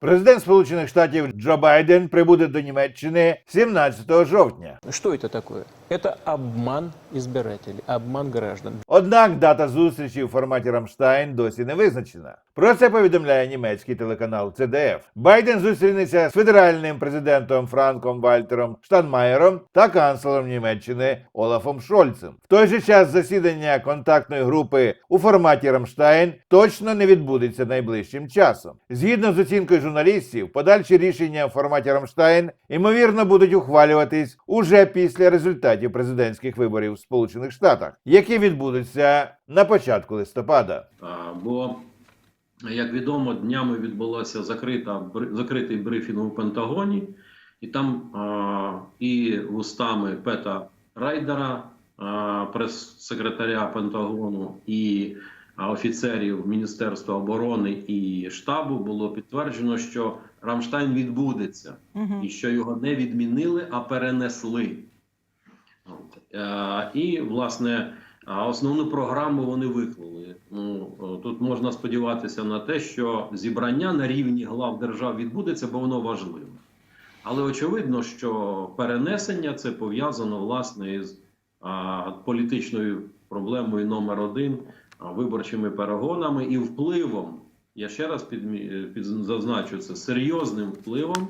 Президент Сполучених Штатів Джо Байден прибуде до Німеччини 17 жовтня. Що це такое? Это обман избирателей, обман граждан. Однак дата зустрічі у форматі Рамштайн досі не визначена. Про це повідомляє німецький телеканал CDF. Байден зустрінеться з федеральним президентом Франком Вальтером Штанмаєром та канцлером Німеччини Олафом Шольцем. В той же час засідання контактної групи у форматі Рамштайн точно не відбудеться найближчим часом. Згідно з оцінкою журналістів, подальші рішення в форматі Рамштайн ймовірно будуть ухвалюватись уже після результатів президентських виборів в Сполучених Штатах, які відбудуться на початку листопада. А, Бо, як відомо, днями відбулося закрита закритий брифінг у Пентагоні, і там а, і вустами Пета Райдера, а, прес-секретаря Пентагону, і офіцерів Міністерства оборони і штабу було підтверджено, що Рамштайн відбудеться і що його не відмінили, а перенесли. Е, І, власне, основну програму вони виклали. Ну, е, тут можна сподіватися на те, що зібрання на рівні глав держав відбудеться, бо воно важливе. Але очевидно, що перенесення це пов'язано власне із політичною проблемою номер один, виборчими перегонами і впливом. Я ще раз під, зазначу це серйозним впливом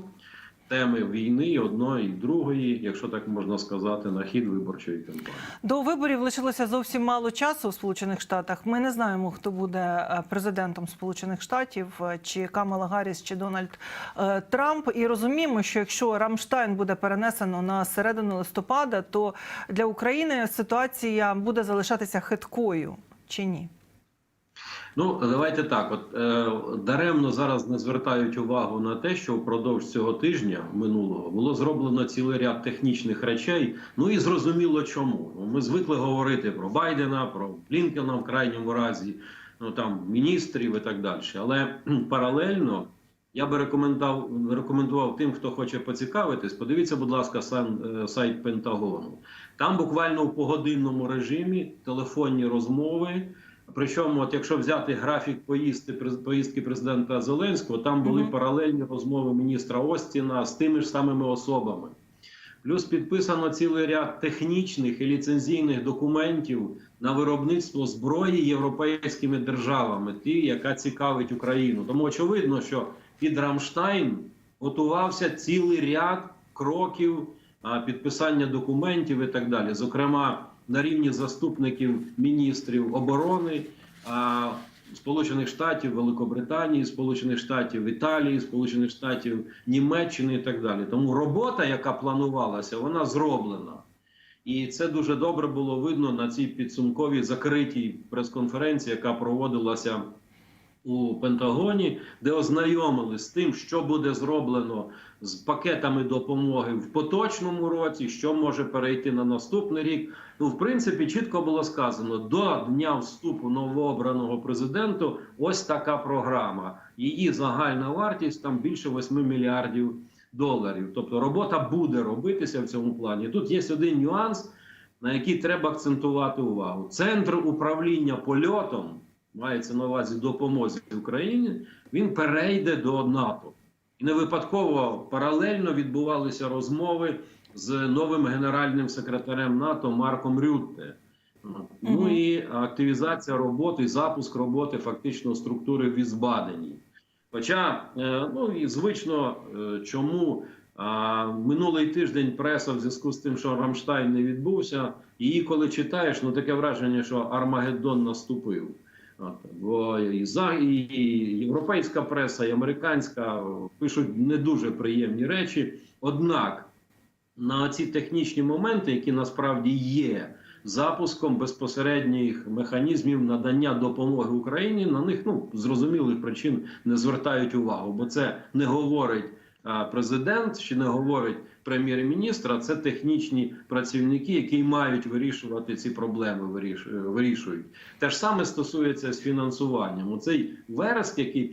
теми війни одної і другої, якщо так можна сказати, на хід виборчої кампанії. До виборів лишилося зовсім мало часу у Сполучених Штатах. Ми не знаємо, хто буде е, президентом Сполучених Штатів, е, чи Камала Гарріс, чи Дональд е, Трамп. І розуміємо, що якщо Рамштайн буде перенесено на середину листопада, то для України ситуація буде залишатися хиткою чи ні? Ну, давайте так. От е, даремно зараз не звертають увагу на те, що впродовж цього тижня минулого було зроблено цілий ряд технічних речей. Ну і зрозуміло чому. Ну, Ми звикли говорити про Байдена, про Блінкена в крайньому разі, ну там міністрів і так далі. Але паралельно я би рекомендував, рекомендував тим, хто хоче поцікавитись. Подивіться, будь ласка, сан, е, сайт Пентагону. Там буквально в погодинному режимі телефонні розмови. Причому, от якщо взяти графік поїзди, поїздки президента Зеленського, там були Мгм. паралельні розмови міністра Остіна з тими ж самими особами. Плюс підписано цілий ряд технічних і ліцензійних документів на виробництво зброї європейськими державами, ті, яка цікавить Україну. Тому очевидно, що під Рамштайн готувався цілий ряд кроків а, підписання документів і так далі. Зокрема, на рівні заступників міністрів оборони Сполучених Штатів, Великобританії, Сполучених Штатів Італії, Сполучених Штатів Німеччини і так далі. Тому робота, яка планувалася, вона зроблена. І це дуже добре було видно на цій підсумковій закритій прес-конференції, яка проводилася у Пентагоні, де ознайомили з тим, що буде зроблено з пакетами допомоги в поточному році, що може перейти на наступний рік. Ну, в принципі, чітко було сказано до дня вступу новообраного президента. Ось така програма. Її загальна вартість там більше 8 мільярдів доларів. Тобто робота буде робитися в цьому плані. Тут є один нюанс, на який треба акцентувати увагу. Центр управління польотом мається на увазі допомозі Україні. Він перейде до НАТО. І не випадково паралельно відбувалися розмови з новим генеральним секретарем НАТО Марком Рютте. Ну і активізація роботи, і запуск роботи фактично структури в Візбадені. Хоча, е, ну і звично, е, чому минулий тиждень преса в зв'язку з тим, що Рамштайн не відбувся, її коли читаєш, ну таке враження, що Армагеддон наступив. Бо і, за, і, європейська преса, і американська пишуть не дуже приємні речі. Однак на ці технічні моменти, які насправді є запуском безпосередніх механізмів надання допомоги Україні, на них ну зрозумілих причин не звертають увагу, бо це не говорить президент чи не говорить прем'єр-міністр, а це технічні працівники, які мають вирішувати ці проблеми. Вирішують. Те ж саме стосується з фінансуванням. Оцей вереск, який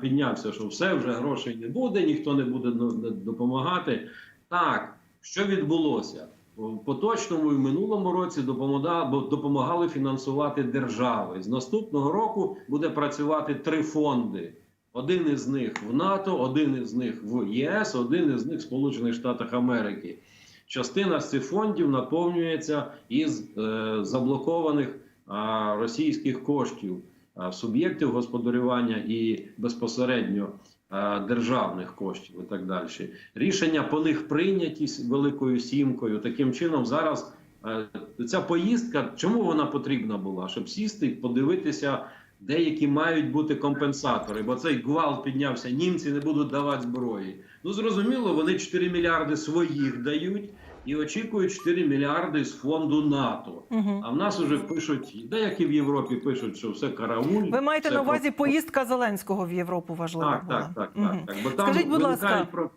піднявся, що все вже грошей не буде, ніхто не буде до- до- допомагати. Так, що відбулося? В поточному і в минулому році допомагали фінансувати держави. З наступного року буде працювати три фонди: Один із них в НАТО, один із них в ЄС, один із них в Сполучених Штатах Америки. Частина з цих фондів наповнюється із е, заблокованих а, російських коштів, а, суб'єктів господарювання і безпосередньо а, державних коштів і так далі. Рішення по них прийняті з великою сімкою. Таким чином, зараз е, ця поїздка, чому вона потрібна була? Щоб сісти подивитися, деякі мають бути компенсатори, бо цей гвалт піднявся. Німці не будуть давати зброї. Ну зрозуміло, вони 4 мільярди своїх дають. І очікують 4 мільярди з фонду НАТО. Угу. А в нас уже пишуть, деякі в Європі пишуть, що все карауль. Ви маєте на увазі про- поїздка Зеленського в Європу важлива Так, була? так, так, Мгм. так, так. Бо там Скажіть, будь ласка, про-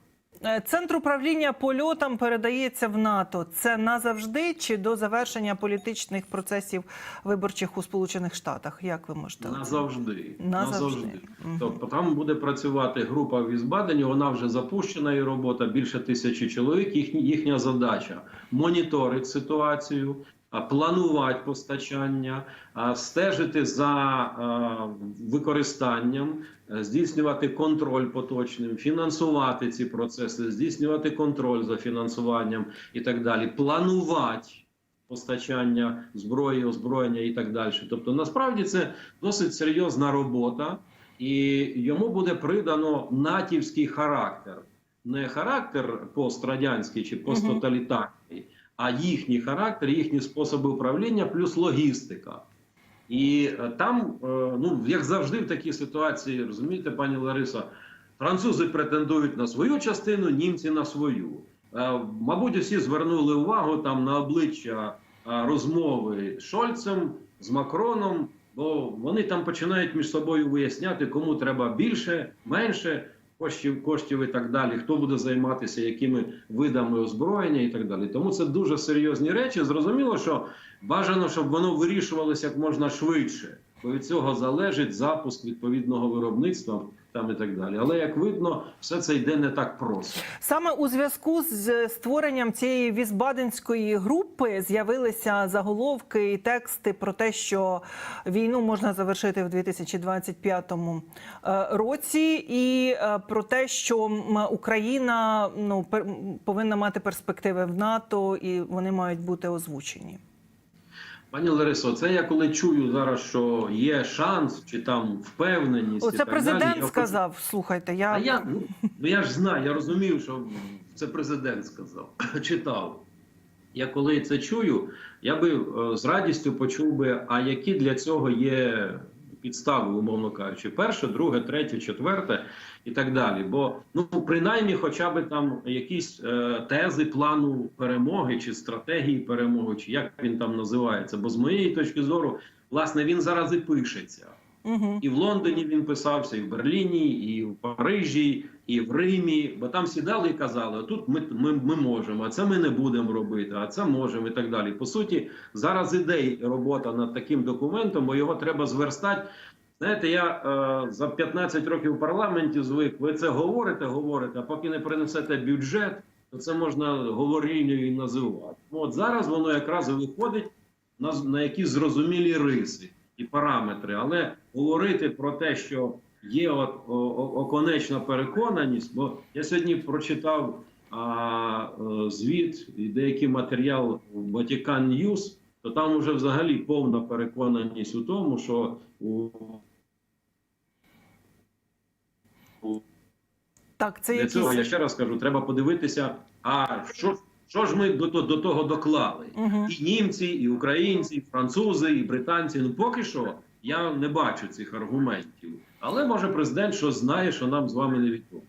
Центр управління польотам передається в НАТО. Це назавжди чи до завершення політичних процесів виборчих у Сполучених Штатах? Як ви можете? Назавжди. Назавжди. Мгм. Тобто там буде працювати група в Ізбадені, вона вже запущена і робота більше тисячі чоловік. Їхні, їхня задача моніторити ситуацію, планувати постачання, стежити за використанням, е, здійснювати контроль поточним, фінансувати ці процеси, здійснювати контроль за фінансуванням і так далі, планувати постачання зброї, озброєння і так далі. Тобто, насправді це досить серйозна робота, і йому буде придано натівський характер, не характер пострадянський чи посттоталітарний, а їхній характер, їхні способи управління, плюс логістика. І е, там, е, ну як завжди, в такій ситуації, розумієте, пані Лариса, французи претендують на свою частину, німці на свою. Е, Мабуть, усі звернули увагу там на обличчя розмови з Шольцем, з Макроном, бо вони там починають між собою виясняти, кому треба більше, менше коштів, коштів і так далі, хто буде займатися якими видами озброєння і так далі. Тому це дуже серйозні речі. Зрозуміло, що бажано, щоб воно вирішувалося як можна швидше, бо від цього залежить запуск відповідного виробництва там і так далі. Але як видно, все це йде не так просто. Саме у зв'язку з створенням цієї візбаденської групи з'явилися заголовки і тексти про те, що війну можна завершити в 2025 е, році, і е, про те, що Україна ну повинна мати перспективи в НАТО, і вони мають бути озвучені. Пані Ларисо, це я коли чую зараз, що є шанс чи там впевненість. і Оце так президент далі, я хочу- сказав. Слухайте, я, А я, ну, ну, я ж знаю, я розумів, що це президент сказав, читав. Я коли це чую, я би е, з радістю почув би, а які для цього є підстави, умовно кажучи, перше, друге, третє, четверте і так далі. Бо ну принаймні, хоча б там якісь е, тези плану перемоги чи стратегії перемоги, чи як він там називається. Бо з моєї точки зору, власне, він зараз і пишеться. угу. І в Лондоні він писався, і в Берліні, і в Парижі, і в Римі. Бо там сідали і казали: тут ми, ми, ми можемо, а це ми не будемо робити, а це можемо і так далі. По суті, зараз іде робота над таким документом, бо його треба зверстати. Знаєте, я е, за 15 років в парламенті звик. Ви це говорите, говорите, а поки не принесете бюджет, то це можна говорінню і називати. Ну, От зараз воно якраз виходить на, на якісь зрозумілі риси і параметри. Але говорити про те, що є от, о, о, оконечна переконаність, бо я сьогодні прочитав а, е, звіт і деякий матеріал в Vatican News, то там вже взагалі повна переконаність у тому, що у Так, це для якісь... цього я ще раз кажу, треба подивитися, а що, що ж ми до, до того доклали? Мгм. І німці, і українці, і французи, і британці. Ну поки що я не бачу цих аргументів. Але може президент що знає, що нам з вами не відомо.